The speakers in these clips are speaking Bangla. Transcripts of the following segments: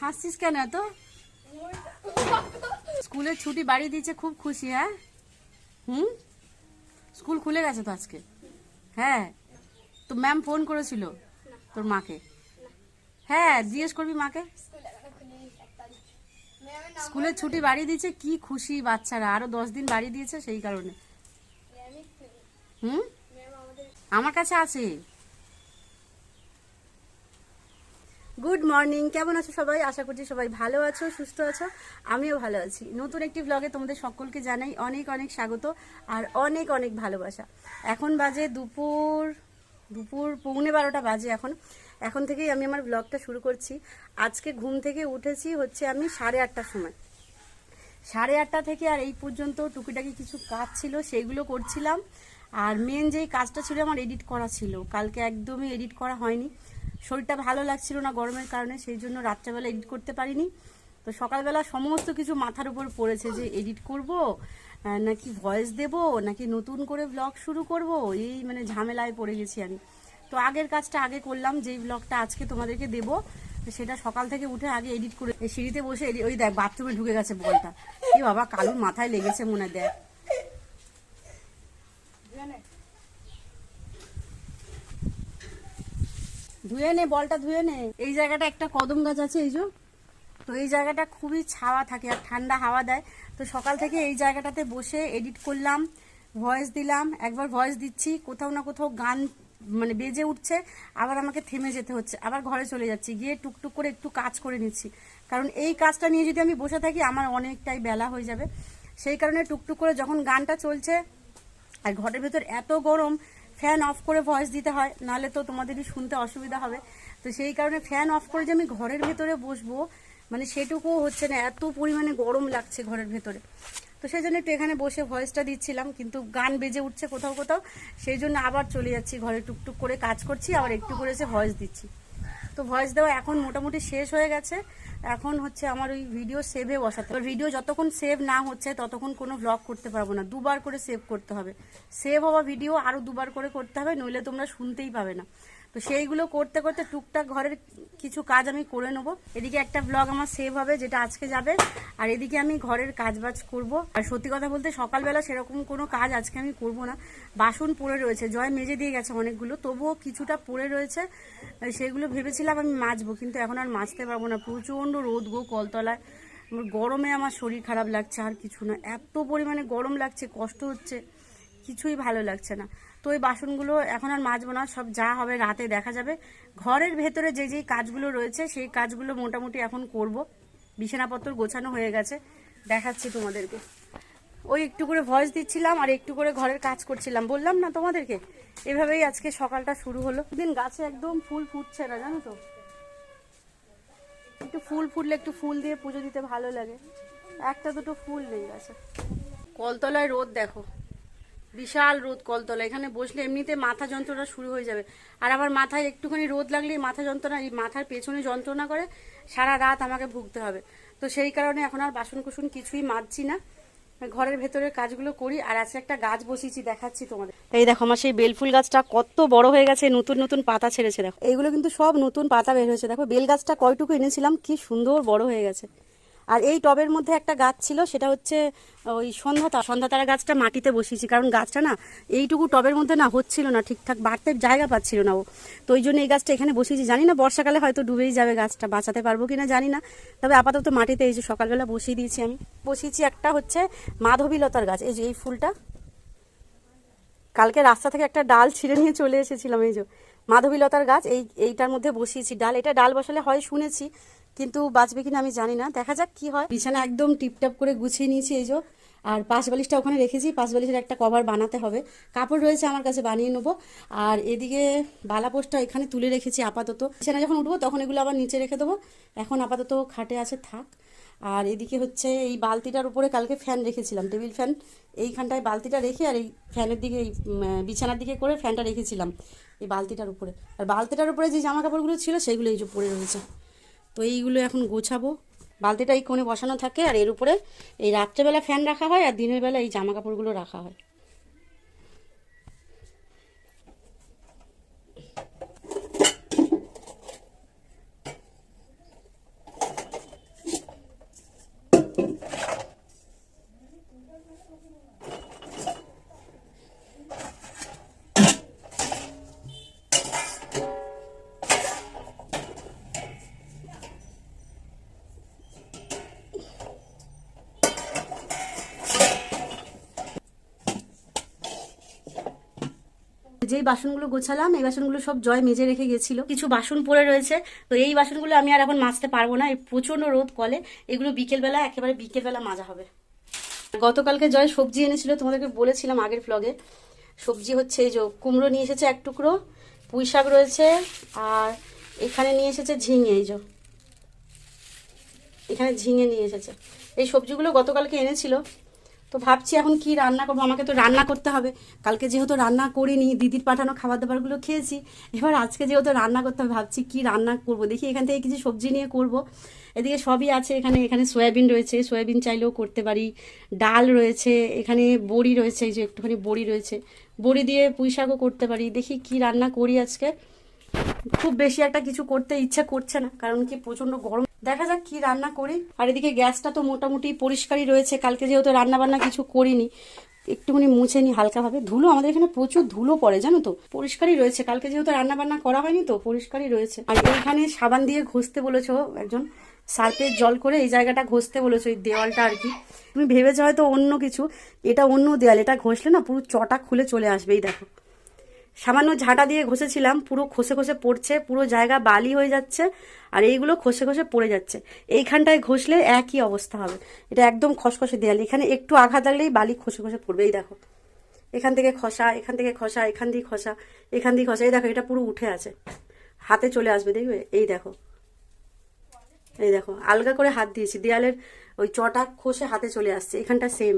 হাসছিস কেন এত? স্কুলের ছুটি বাড়ি দিয়েছে, খুব খুশি হ্যাঁ? হুম? স্কুল খুলে গেছে তো আজকে? হ্যাঁ? তো ম্যাম ফোন করেছিল তোর মাকে। হ্যাঁ জিজ্ঞেস করবি মাকে? স্কুলের ছুটি বাড়ি দিয়েছে, কি খুশি বাচ্চারা। আরও দশ দিন বাড়ি দিয়েছে সেই কারণে। হুম? আমার কাছে আছে। গুড মর্নিং কেমন আছো সবাই? আশা করছি সবাই ভালো আছো, সুস্থ আছো, আমিও ভালো আছি। নতুন একটি ব্লগে তোমাদের সকলকে জানাই অনেক অনেক স্বাগত আর অনেক অনেক ভালোবাসা। এখন বাজে দুপুর দুপুর পৌনে বারোটা বাজে এখন। এখন থেকেই আমি আমার ব্লগটা শুরু করছি। আজকে ঘুম থেকে উঠেছি হচ্ছে আমি সাড়ে আটটার সময়। সাড়ে আটটা থেকে আর এই পর্যন্ত টুকিটাকি কিছু কাজ ছিল, সেইগুলো করছিলাম। আর মেন যেই কাজটা ছিল, আমার এডিট করা ছিল। কালকে একদমই এডিট করা হয়নি। শরীরটা ভালো লাগছিল না গরমের কারণে, সেই জন্য রাত্রেবেলা এডিট করতে পারিনি। তো সকালবেলা সমস্ত কিছু মাথার উপর পড়েছে যে এডিট করব নাকি ভয়েস দেব, নাকি নতুন করে ব্লগ শুরু করব, এই মানে ঝামেলায় পড়ে গেছি আমি। তো আগের কাজটা আগে করলাম, যেই ব্লগটা আজকে তোমাদেরকে দেবো, সেটা সকাল থেকে উঠে আগে এডিট করে সিঁড়িতে বসে ওই দেখ বাথরুমে ঢুকে গেছে বলটা। এই বাবা, কালুর মাথায় লেগেছে মনে দেখ। ধুয়ে নে, বলটা ধুয়ে নে। এই জায়গাটা একটা কদম গাছ আছে, এই যে। তো এই জায়গাটা খুবই ছাওয়া থাকে আর ঠান্ডা হাওয়া দেয়। তো সকাল থেকে এই জায়গাটাতে বসে এডিট করলাম ভয়েস দিলাম, একবার ভয়েস দিচ্ছি, কোথাও না কোথাও গান মানে বেজে উঠছে, আবার আমাকে থেমে যেতে হচ্ছে, আবার ঘরে চলে যাচ্ছি, গিয়ে টুকটুক করে একটু কাজ করে নিচ্ছি। কারণ এই কাজটা নিয়ে যদি আমি বসে থাকি, আমার অনেকটাই বেলা হয়ে যাবে। সেই কারণে টুকটুক করে যখন গানটা চলছে, আর ঘরের ভেতর এত গরম ফ্যান অফ করে ভয়েস দিতে হয়, নাহলে তো তোমাদেরই শুনতে অসুবিধা হবে। তো সেই কারণে ফ্যান অফ করে যে আমি ঘরের ভেতরে বসবো মানে সেটুকুও হচ্ছে না, এত পরিমাণে গরম লাগছে ঘরের ভেতরে। তো সেই জন্য একটু এখানে বসে ভয়েসটা দিচ্ছিলাম, কিন্তু গান বেজে উঠছে কোথাও কোথাও, সেই জন্য আবার চলে যাচ্ছি, ঘরে টুকটুক করে কাজ করছি, আবার একটু করে এসে ভয়েস দিচ্ছি। তো ভয়েস দেওয়া এখন মোটামুটি শেষ হয়ে গেছে। এখন হচ্ছে আমার ওই ভিডিও সেভে বসাতে ভিডিও যতক্ষণ সেভ না হচ্ছে, ততক্ষণ কোনো ব্লগ করতে পারব না। দুবার করে সেভ করতে হবে। সেভ হওয়া ভিডিও আরও দুবার করে করতে হবে, নইলে তোমরা শুনতেই পাবে না। তো সেইগুলো করতে করতে টুকটাক ঘরের কিছু কাজ আমি করে নেব। এদিকে একটা ব্লগ আমার সেভ হবে, যেটা আজকে যাবে। আর এদিকে আমি ঘরের কাজ বাজ করব। আর সত্যি কথা বলতে সকালবেলা সেরকম কোনো কাজ আজকে আমি করব না। বাসন পড়ে রয়েছে, জয় মেজে দিয়ে গেছে অনেকগুলো, তবুও কিছুটা পড়ে রয়েছে। সেগুলো ভেবেছিলাম আমি মাজবো, কিন্তু এখন আর মাজতে পারব না। প্রচণ্ড রোদ গো কলতলায়। আমার গরমে আমার শরীর খারাপ লাগছে, আর কিছু না। এত পরিমাণে গরম লাগছে, কষ্ট হচ্ছে, কিছুই ভালো লাগছে না। তো ওই বাসনগুলো এখন আর মাজবো না, সব যা হবে রাতে দেখা যাবে। ঘরের ভেতরে যে যেই কাজগুলো রয়েছে, সেই কাজগুলো মোটামুটি এখন করব। বিছানাপত্র গোছানো হয়ে গেছে, দেখাচ্ছি তোমাদেরকে। ওই একটু করে ভয়েস দিচ্ছিলাম আর একটু করে ঘরের কাজ করছিলাম। বললাম না তোমাদেরকে, এভাবেই আজকে সকালটা শুরু হলো। দিন গাছে একদম ফুল ফুটছে না, জানো তো? একটু ফুল ফুটলে একটু ফুল দিয়ে পুজো দিতে ভালো লাগে। একটা দুটো ফুল নেই গাছে। কলতলায় রোদ দেখো। বিশাল রোদ কলতলা। এখানে বসলে এমনিতে মাথা যন্ত্রণা শুরু হয়ে যাবে। আর আবার মাথায় একটুখানি রোদ লাগলেই মাথা যন্ত্রণা, এই মাথার পেছনে যন্ত্রণা করে সারা রাত আমাকে ভুগতে হবে। তো সেই কারণে এখন আর বাসন কুসন কিছুই মাজছি না। ঘরের ভেতরের কাজগুলো করি আর আছে একটা গাছ বসিয়েছি, দেখাচ্ছি তোমাদের। এই দেখো আমার সেই বেলফুল গাছটা কত বড় হয়ে গেছে, নতুন নতুন পাতা ছেড়েছে দেখো। এইগুলো কিন্তু সব নতুন পাতা বের হয়েছে। দেখো বেল গাছটা কয়টুকু এনেছিলাম, কি সুন্দর বড় হয়ে গেছে। আর এই টবের মধ্যে একটা গাছ ছিল, সেটা হচ্ছে ওই সন্ধ্যাতা সন্ধ্যাতারা গাছটা মাটিতে বসিয়েছি। কারণ গাছটা না, এইটুকু টবের মধ্যে না হচ্ছিল না ঠিকঠাক, বাড়তে জায়গা পাচ্ছিল না ও। তো ওই জন্য এই গাছটা এখানে বসিয়েছি। জানি না বর্ষাকালে হয়তো ডুবেই যাবে গাছটা, বাঁচাতে পারব কিনা জানি না। তবে আপাতত মাটিতে এই যে সকালবেলা বসিয়ে দিয়েছি আমি। বসিয়েছি একটা হচ্ছে মাধবীলতার গাছ। এই যে, এই ফুলটা। কালকে রাস্তা থেকে একটা ডাল ছিঁড়ে নিয়ে চলে এসেছিলাম, এই যে মাধবীলতার গাছ। এই, এইটার মধ্যে বসিয়েছি। ডাল, এটা ডাল বসালে হয় শুনেছি কিন্তু বাঁচবে কিনা আমি জানি না। দেখা যাক কি হয়। বিছানা একদম টিপটাপ করে গুছিয়ে নিয়েছি এই যে। আর পাশ বালিশটা ওখানে রেখেছি। পাশ বালিশের একটা কভার বানাতে হবে। কাপড় রয়েছে আমার কাছে, বানিয়ে নেব। আর এদিকে বালাপোস্টটা এখানে তুলে রেখেছি আপাতত। বিছানা যখন উঠবো তখন এগুলো আবার নিচে রেখে দেবো। এখন আপাতত খাটে আছে, থাক। আর এদিকে হচ্ছে এই বালতিটার উপরে কালকে ফ্যান রেখেছিলাম, টেবিল ফ্যান। এইখানটায় বালতিটা রেখে আর এই ফ্যানের দিকে, এই বিছানার দিকে করে ফ্যানটা রেখেছিলাম। এই বালতিটার উপরে। আর বালতিটার উপরে যে জামা কাপড়গুলো ছিল সেগুলো এই যে পড়ে রয়েছে। তো এইগুলো এখন গোছাবো। বালতিটা এই কোণে বসানো থাকে আর এর উপরে এই রাত্রেবেলা ফ্যান রাখা হয় আর দিনের বেলা এই জামা কাপড়গুলো রাখা হয়। যেই বাসনগুলো গোছালাম, এই বাসনগুলো সব জয় মেজে রেখে গেছিল। কিছু বাসন পড়ে রয়েছে, তো এই বাসনগুলো আমি আর এখন মাজতে পারব না, এই প্রচণ্ড রোদ কলে। এগুলো বিকেলবেলা, একেবারে বিকেলবেলা মাজা হবে। গতকালকে জয় সবজি এনেছিল, তোমাদেরকে বলেছিলাম আগের ফ্লগে সবজি হচ্ছে এই যে কুমড়ো নিয়ে এসেছে এক টুকরো, পুঁই শাক রয়েছে, আর এখানে নিয়ে এসেছে ঝিঙে এই যে। এখানে ঝিঙে নিয়ে এসেছে। এই সবজিগুলো গতকালকে এনেছিল তো ভাবছি এখন কি রান্না করব? আমাকে তো রান্না করতে হবে। কালকে যেহেতু রান্না করিনি, দিদির পাঠানো খাবার দাবারগুলো খেয়েছি। এবার আজকে যেহেতু রান্না করতে হবে, ভাবছি কি রান্না করব? দেখি এখান থেকে কিছু সবজি নিয়ে করব। এদিকে সবই আছে এখানে এখানে সয়াবিন রয়েছে। সয়াবিন চাইলেও করতে পারি। ডাল রয়েছে, এখানে বড়ি রয়েছে, এই যে একটুখানি বড়ি রয়েছে। বড়ি দিয়ে পুঁই শাকও করতে পারি। দেখি কি রান্না করি আজকে। খুব বেশি একটা কিছু করতে ইচ্ছে করছে না, কারণ কি প্রচণ্ড গরম। দেখা যাক কি রান্না করি। আর এদিকে গ্যাসটা তো মোটামুটি পরিষ্কারই রয়েছে, কালকে যেহেতু রান্না বান্না কিছু করিনি, একটুখানি মুছে নি হালকাভাবে। ধুলো, আমাদের এখানে প্রচুর ধুলো পড়ে, জানো তো? পরিষ্কারই রয়েছে, কালকে যেহেতু রান্না বান্না করা হয়নি তো, পরিষ্কারই রয়েছে। আর এইখানে সাবান দিয়ে ঘষতে বলেছ একজন সার্ফের জল করে এই জায়গাটা ঘষতে বলেছ, এই দেওয়ালটা আর কি। তুমি ভেবেছো হয়তো অন্য কিছু, এটা অন্য দেওয়াল, এটা ঘষলে না পুরো চটা খুলে চলে আসবে এই দেখো। সামান্য ঝাঁটা দিয়ে ঘষেছিলাম, পুরো খসে খসে পড়ছে, পুরো জায়গা বালি হয়ে যাচ্ছে, আর এইগুলো খসে খসে পড়ে যাচ্ছে। এইখানটায় ঘষলে একই অবস্থা হবে। এটা একদম খসখসে দেয়াল, এখানে একটু আঘাত লাগলেই বালি খসে খসে পড়বে, এই দেখো। এখান থেকে খসা, এখান থেকে খসা, এখান দিয়ে খসা, এখান দিয়ে খসা, এই দেখো, এটা পুরো উঠে আছে। হাতে চলে আসবে, দেখবে? এই দেখো। এই দেখো, আলগা করে হাত দিয়েছি। দেয়ালের ওই চটা খসে হাতে চলে আসছে, এখানটা সেম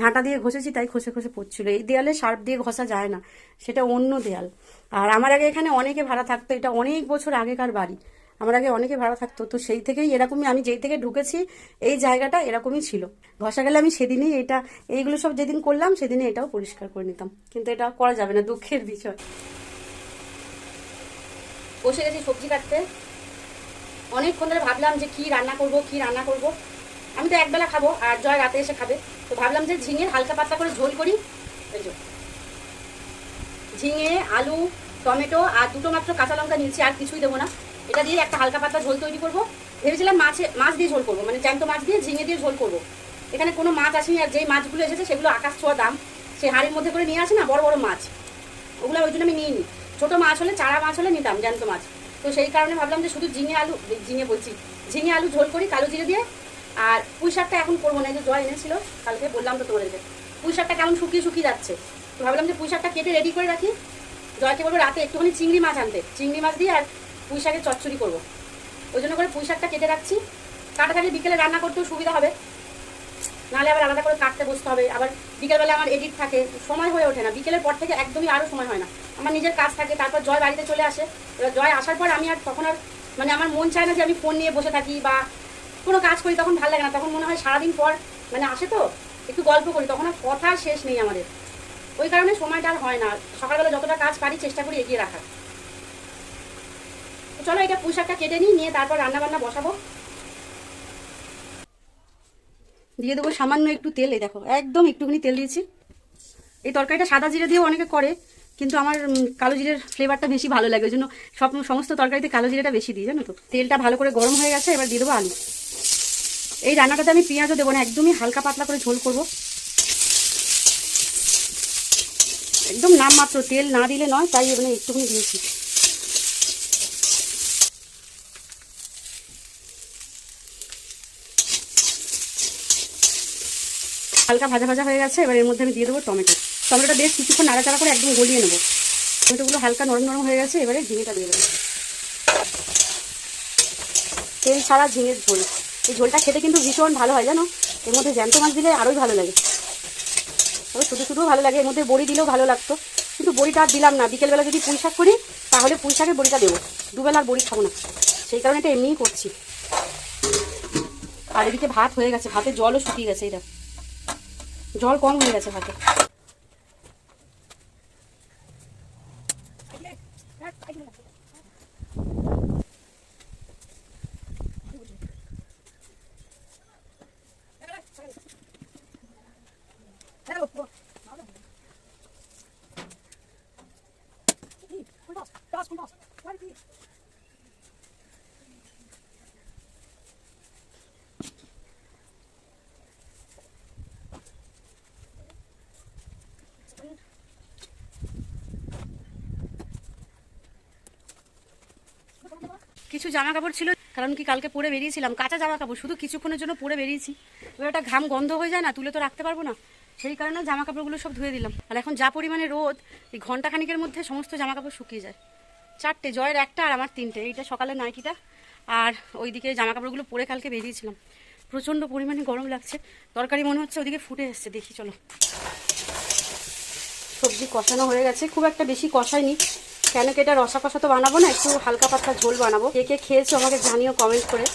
ঝাঁটা দিয়ে ঘষেছি, তাই খসে খসে পড়ছিল। এই দেয়ালে সার্ফ দিয়ে ঘষা যায় না, সেটা অন্য দেয়াল। আর আমার আগে এখানে অনেকে ভাড়া থাকতো, এটা অনেক বছর আগেকার বাড়ি। আমার আগে অনেকে ভাড়া থাকতো, তো সেই থেকেই এরকমই আমি যেই থেকে ঢুকেছি, এই জায়গাটা এরকমই ছিল। ঘষা গেলে আমি সেদিনই এটা, এইগুলো সব যেদিন করলাম, সেদিনই এটাও পরিষ্কার করে নিতাম। কিন্তু এটা করা যাবে না, দুঃখের বিষয়। বসে গেছি সবজি কাটতে। অনেকক্ষণ ধরে ভাবলাম যে কি রান্না করব, কি রান্না করব। আমি তো একবেলা খাব আর জয় রাতে এসে খাবে। তো ভাবলাম যে ঝিঙে হালকা পাতলা করে ঝোল করি। ঝিঙে, আলু, টমেটো আর দুটো মাত্র কাঁচা লঙ্কা নিয়েছি, আর কিছুই দেবো না। এটা দিয়ে একটা হালকা পাতলা ঝোল তৈরি করব। ভেবেছিলাম মাছে মাছ দিয়ে ঝোল করব মানে জ্যান্ত মাছ দিয়ে ঝিঙে দিয়ে ঝোল করব। এখানে কোনো মাছ আসেনি, আর যেই মাছগুলো এসেছে সেগুলো আকাশ ছোঁয়া দাম। সে হাড়ির মধ্যে করে নিয়ে আসে না, বড় বড় মাছ। ওগুলো ওই জন্য আমি নিইনি। ছোটো মাছ হলে, চারা মাছ হলে নিতাম জ্যান্ত মাছ। তো সেই কারণে ভাবলাম যে শুধু ঝিঙে, আলু ঝিঙে বলছি। ঝিঙে, আলু ঝোল করি, কালো জিরে দিয়ে আর পুঁই শাকটা এখন করব না যে জল এনেছিল, কালকে বললাম তো তোমাদেরকে। পুঁই শাকটা কেমন শুকিয়ে শুকিয়ে যাচ্ছে। ভাবলাম যে পুঁই শাকটা কেটে রেডি করে রাখি। জয়কে বলব রাতে একটুখানি চিংড়ি মাছ আনতে। চিংড়ি মাছ দিয়ে আর পুঁই শাকের চচ্চড়ি করব। ওই জন্য করে পুঁই শাকটা কেটে রাখছি। কাটা থাকলে বিকেলে রান্না করতেও সুবিধা হবে। নাহলে আবার আলাদা করে কাটতে বসতে হবে। আবার বিকেলবেলা আমার এডিট থাকে। সময় হয়ে ওঠে না। বিকেলের পর থেকে একদমই আরও সময় হয় না। আমার নিজের কাজ থাকে, তারপর জয় বাড়িতে চলে আসে। এবার জয় আসার পর আমি আর তখন আর মানে আমার মন চায় না যে আমি ফোন নিয়ে বসে থাকি বা কোনো কাজ করি তখন ভালো লাগে না। তখন মনে হয় সারাদিন পর মানে আসে তো, একটু গল্প করি, তখন আর কথা শেষ নেই আমাদের। ওই কারণে সময়টা আর হয় না। সকালবেলা যতটা কাজ পারি চেষ্টা করি এগিয়ে রাখার। চলো এটা পুঁশাকটা কেটে নিই, নিয়ে তারপর রান্না বান্না বসাবো। দিয়ে দেবো সামান্য একটু তেল, এই দেখো, একদম একটুখানি তেল দিয়েছি। এই তরকারিটা সাদা জিরে দিয়েও অনেকে করে। কিন্তু আমার কালো জিরের ফ্লেভারটা বেশি ভালো লাগে, ওই জন্য সব সমস্ত তরকারিতে কালো জিরেটা বেশি দিই, জানো তো? তেলটা ভালো করে গরম হয়ে গেছে, এবার দিয়ে দেবো আলু। এই রান্নাটাতে আমি পেঁয়াজও দেবো না, একদমই হালকা পাতলা করে ঝোল করব। একদম নামমাত্র তেল না দিলে নয়, তাই এখানে একটুখানি দিয়েছি। হালকা ভাজা ভাজা হয়ে গেছে, এবার এর মধ্যে আমি দিয়ে দেবো টমেটো। টমেটোটা বেশ কিছুক্ষণ নাড়াচাড়া করে একদম গলিয়ে নেব। টমেটোগুলো হালকা নরম নরম হয়ে গেছে, এবারে ঝিঙেটা দিয়ে দেবো। তেল ছাড়া ঝিঙের ঝোল। এই ঝোলটা খেতে কিন্তু ভীষণ ভালো হয়, জানো? এর মধ্যে জ্যান্ত মাছ দিলে আরোই ভালো লাগে। তবে শুধু শুধুও ভালো লাগে, এর মধ্যে বড়ি দিলেও ভালো লাগতো। কিন্তু বড়িটা আর দিলাম না। বিকেলবেলা যদি পুঁই শাক করি, তাহলে পুঁই শাকের বড়িটা দেবো। দুবেলা আর বড়ি খাব না। সেই কারণে এটা এমনিই করছি। আর এদিকে ভাত হয়ে গেছে। ভাতের জলও শুকিয়ে গেছে এটা জল কম হয়ে গেছে ভাতে। Ah, 就来 কিছু জামা কাপড় ছিল, কারণ কি কালকে পরে বেরিয়েছিলাম, কাঁচা জামা কাপড় শুধু কিছুক্ষণের জন্য পরে বেরিয়েছি। এবার একটা ঘাম গন্ধ হয়ে যায় না, তুলে তো রাখতে পারব না। সেই কারণে জামা কাপড়গুলো সব ধুয়ে দিলাম। আর এখন যা পরিমাণে রোদ, এই ঘণ্টা খানিকের মধ্যে সমস্ত জামা কাপড় শুকিয়ে যায়। চারটে, জয়ের একটা আর আমার তিনটে, এইটা সকালে নাইটিটা। আর ওইদিকে জামা কাপড়গুলো পরে কালকে বেরিয়েছিলাম। প্রচণ্ড পরিমাণে গরম লাগছে, তরকারি মনে হচ্ছে ওদিকে ফুটে এসছে, দেখি চলো। সবজি কষানো হয়ে গেছে, খুব একটা বেশি কষায়নি কেন কি এটা রসা কষা তো বানাবো না? একটু হালকা পাতলা ঝোল বানাবো। কে কে খেয়েছো আমাকে জানিও কমেন্ট করে।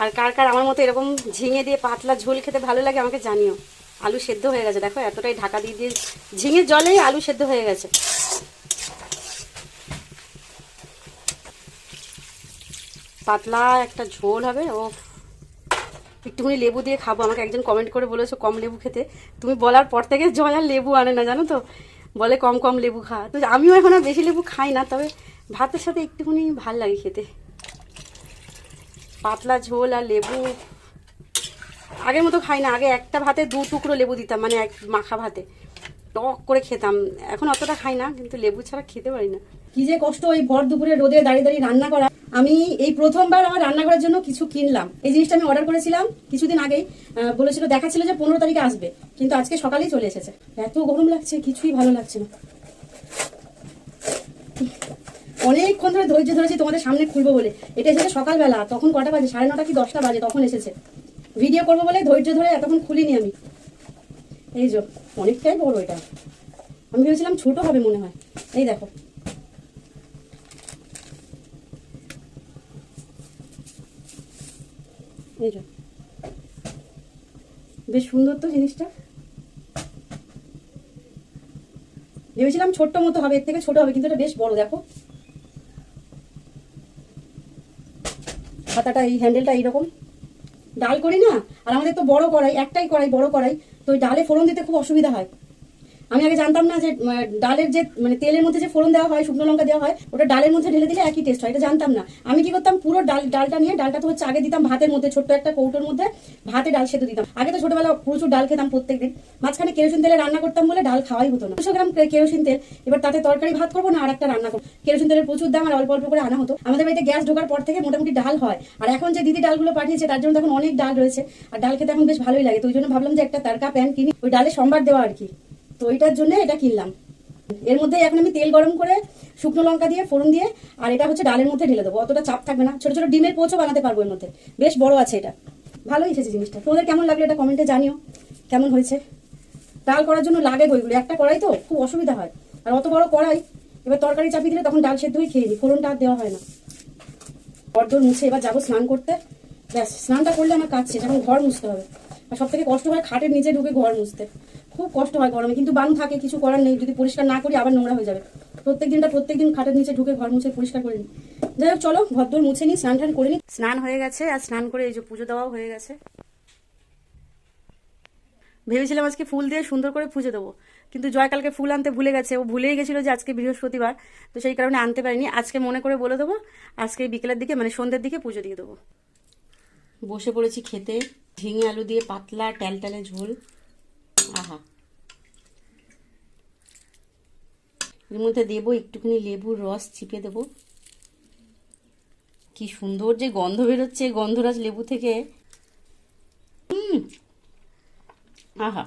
আর কার কার আমার মতো এরকম ঝিঙে দিয়ে পাতলা ঝোল খেতে ভালো লাগে আমাকে জানিও। আলু সেদ্ধ হয়ে গেছে, দেখো এতটাই ঢাকা দিয়ে দিয়ে ঝিঙে জলেই আলু সেদ্ধ হয়ে গেছে। পাতলা একটা ঝোল হবে ও একটুখানি লেবু দিয়ে খাব, আমাকে একজন কমেন্ট করে বলেছ কম লেবু খেতে। তুমি বলার পর থেকে জয় আর লেবু আনে না, জানো তো? বলে কম কম লেবু খা। তো আমিও এখন আর বেশি লেবু খাই না, তবে ভাতের সাথে একটুখানি ভালো লাগে খেতে। পাতলা ঝোল আর লেবু। আগের মতো খাই না, আগে একটা ভাতে দু টুকরো লেবু দিতাম মানে এক মাখা ভাতে। টক করে খেতাম। এখন অতটা খাই না, কিন্তু লেবু ছাড়া খেতে পারি না। কি যে কষ্ট ওই ভর দুপুরে রোদে দাঁড়িয়ে দাঁড়িয়ে রান্না করা। আমি এই প্রথমবার আমার রান্না করার জন্য কিছু কিনলাম। এই জিনিসটা আমি অর্ডার করেছিলাম কিছুদিন আগেই। বলেছিল, দেখাচ্ছিল যে পনেরো তারিখে আসবে। কিন্তু আজকে সকালেই চলে এসেছে। এত গরম লাগছে, কিছুই ভালো লাগছে না। অনেকক্ষণ ধরে ধৈর্য ধরেছি তোমাদের সামনে খুলবো বলে। এটা এসেছে সকালবেলা, তখন কটা বাজে? সাড়ে নটা কি দশটা বাজে? তখন এসেছে। ভিডিও করব বলে ধৈর্য ধরে এতক্ষণ খুলিনি আমি। এই যে, অনেকটাই বড় এটা। আমি ভেবেছিলাম ছোট হবে মনে হয়। এই দেখো। এই যে। বেশ সুন্দর তো জিনিসটা। ভেবেছিলাম ছোট্ট মতো হবে, এর থেকে ছোট হবে, কিন্তু এটা বেশ বড়, দেখো। হাতাটা এই হ্যান্ডেলটা এইরকম। ডাল করি না? আর আমাদের তো বড় করাই একটাই করাই বড় করাই তো ডালে ফোড়ন দিতে খুব অসুবিধা হয়। আমি আগে জানতাম না যে ডালের যে মানে তেলের মধ্যে যে ফোড়ন দেওয়া হয়, শুকনো লঙ্কা দেওয়া হয়, ওটা ডালের মধ্যে ঢেলে দিলে একই টেস্ট হয়, এটা জানতাম না। আমি কি করতাম, পুরো ডাল, ডালটা নিয়ে, ডালটা তো হচ্ছে আগে দিতাম ভাতের মধ্যে, ছোট্ট একটা কৌটোর মধ্যে, ভাতে ডাল সেদ্ধ দিতাম। আগে তো ছোটবেলা প্রচুর ডাল খেতাম প্রত্যেকদিন। মাঝখানে কেরোসিন তেলে রান্না করতাম বলে ডাল খাওয়াই হতো না। দুশো গ্রাম কেরোসিন তেল, এবার তাতে তরকারি ভাত করব না আর একটা রান্না করব। কেরোসিন তেলের প্রচুর দাম আর অল্প অল্প করে আনা হতো। আমাদের বাড়িতে গ্যাস ঢোকার পর থেকে মোটামুটি ডাল হয়। আর এখন যে দিদি ডালগুলো পাঠিয়েছে, তার জন্য এখন অনেক ডাল রয়েছে। আর ডাল খেতে এখন বেশ ভালোই লাগে। তো ওই জন্য ভাবলাম যে একটা তারকা প্যান কিনি, ওই ডালে সম্বার দেওয়া আর কি। তো এটার জন্য এটা কিনলাম। এর মধ্যে এখন আমি তেল গরম করে শুকনো লঙ্কা দিয়ে, ফোড়ন দিয়ে, আর এটা হচ্ছে ডালের মধ্যে ঢেলে দেবো। অতটা চাপ থাকবে না। ছোট ছোট ডিমের পোচও বানাতে পারব এর মধ্যে। বেশ বড় আছে এটা। ভালোই এসেছে জিনিসটা। তোমাদের কেমন লাগল এটা কমেন্টে জানিও। কেমন হয়েছে? ডাল করার জন্য লাগে বইগুলো একটা কড়াই তো, খুব অসুবিধা হয়। আর অত বড় কড়াই, এবার তরকারি চাপিয়ে দিলে তখন ডাল সেদ্ধই খেয়ে নিই। ফোড়নটা আর দেওয়া হয় না। ঘরদোর মুছে। এবার যাব স্নান করতে। ব্যাস, স্নানটা করলে আমার কাজ শেষ। এখন ঘর মুছতে হবে। আর সব থেকে কষ্ট হয়, খাটের নিচে ঢুকে ঘর মুছতে। খুব কষ্ট হয় গরমে কিন্তু বানু থাকে কিছু করার নেই যদি পরিষ্কার না করি আবার নোংরা হয়ে যাবে। প্রত্যেক দিনটা প্রত্যেক দিন খাটের নিচে ঢুকে ঘর মুছে পরিষ্কার করে নিই যাই হোক চলো ঘরদোর মুছে নিই স্নান টান করে নিই স্নান হয়ে গেছে আর স্নান করে এই যে পুজো দেওয়াও হয়ে গেছে। ভেবেছিলাম আজকে ফুল দিয়ে সুন্দর করে পুজো দেবো কিন্তু জয় কালকে ফুল আনতে ভুলে গেছে। ও ভুলেই গেছিল যে আজকে বৃহস্পতিবার তো সেই কারণে আনতে পারিনি। আজকে মনে করে বলে দেবো আজকে বিকেলের দিকে মানে সন্ধ্যের দিকে পুজো দিয়ে দেবো। বসে পড়েছি খেতে ঝিঙে আলু দিয়ে পাতলা ট্যালট্যালে ঝোল। আহা। এর মধ্যে দেবো একটুখানি লেবুর রস, চিপে দেবো। কি সুন্দর যে গন্ধ বেরোচ্ছে গন্ধরাজ লেবু থেকে। আহা।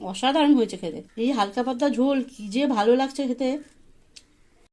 অসাধারণ হয়েছে খেতে। এই হালকা পাতলা ঝোল কি যে ভালো লাগছে খেতে।